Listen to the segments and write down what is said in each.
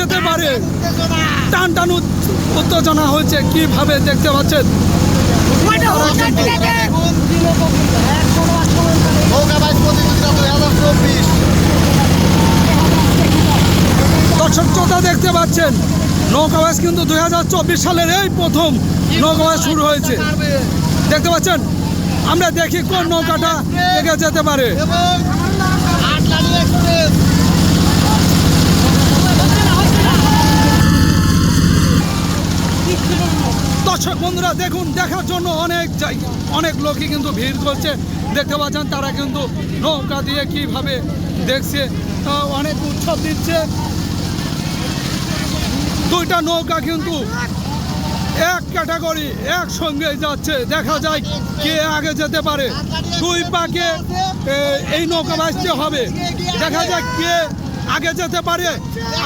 যেতে পারে। টান টান উত্তেজনা হয়েছে কীভাবে দেখতে পাচ্ছেন? দর্শক শ্রোতা দেখতে পাচ্ছেন নৌকাবাস কিন্তু দুই হাজার চব্বিশ সালের এই প্রথম নৌকাবাস শুরু হয়েছে। দেখতে পাচ্ছেন? আমরা দেখি কোন নৌকাটা এগিয়ে যেতে পারে। দর্শক বন্ধুরা, দেখুন, দেখার জন্য অনেক জায়গা, অনেক লোকই কিন্তু ভিড় করছে। দেখতে পাচ্ছেন, তারা কিন্তু নৌকা দিয়ে কীভাবে দেখছে অনেক উৎসব দিচ্ছে। দুইটা নৌকা কিন্তু এক ক্যাটাগরি একসঙ্গে যাচ্ছে। দেখা যায় কে আগে যেতে পারে। দুই পাকে এই নৌকা বাঁচতে হবে। দেখা যায় কে আগে যেতে পারে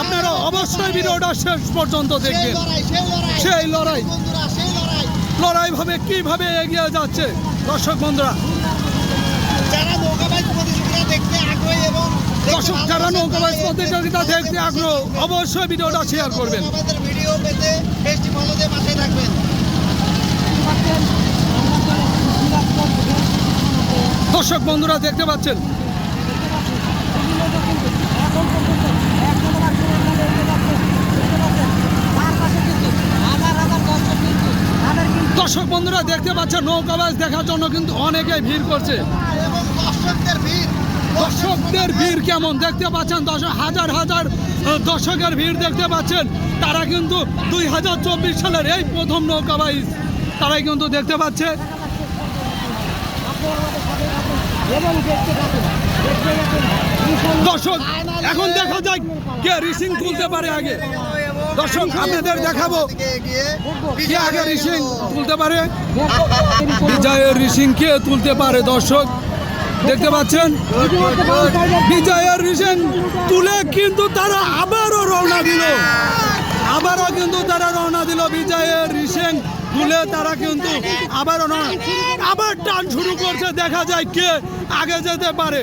আপনারা অবশ্যই ভিডিওটা শেষ পর্যন্ত দেখবেন। সেই লড়াই। সেই লড়াই বন্ধুরা সেই লড়াই লড়াই ভাবে কীভাবে এগিয়ে যাচ্ছে? দর্শক বন্ধুরা। যারা নৌকাবাজ প্রতিযোগিতা দেখতে আগ্রহী এবং দর্শক যারা নৌকাবাজ প্রতিযোগিতা দেখতে আগ্রহ অবশ্যই ভিডিওটা শেয়ার করবেন। আমাদের ভিডিও পেতে পেজটি ফলো পাশে থাকবেন। দর্শক বন্ধুরা দেখতে পাচ্ছেন? দর্শক বন্ধুরা দেখতে পাচ্ছেন নৌকাবাজ দেখার জন্য কিন্তু অনেকেই ভিড় করছে। দর্শকদের ভিড় দর্শকদের ভিড় কেমন দেখতে পাচ্ছেন? দর্শক হাজার হাজার দর্শকের ভিড় দেখতে পাচ্ছেন। তারা কিন্তু দুই হাজার চব্বিশ সালের এই প্রথম নৌকাবাইজ তারাই কিন্তু দেখতে পাচ্ছে। দর্শক এখন দেখা যাক কে রিসিং তুলতে পারে আগে। দর্শক, আপনাদের দেখাবো কে আগে রিসিং তুলতে পারে? বিজয়ের রিসিং কে তুলতে পারে দর্শক? দেখতে পাচ্ছেন? বিজয়ের রিসিং তুলে কিন্তু তারা আবারও রওনা দিল। আবারও কিন্তু তারা রওনা দিল। বিজয়ের রিসিং তুলে তারা কিন্তু আবারও রওনা আবার টান শুরু করছে। দেখা যায় কে আগে যেতে পারে।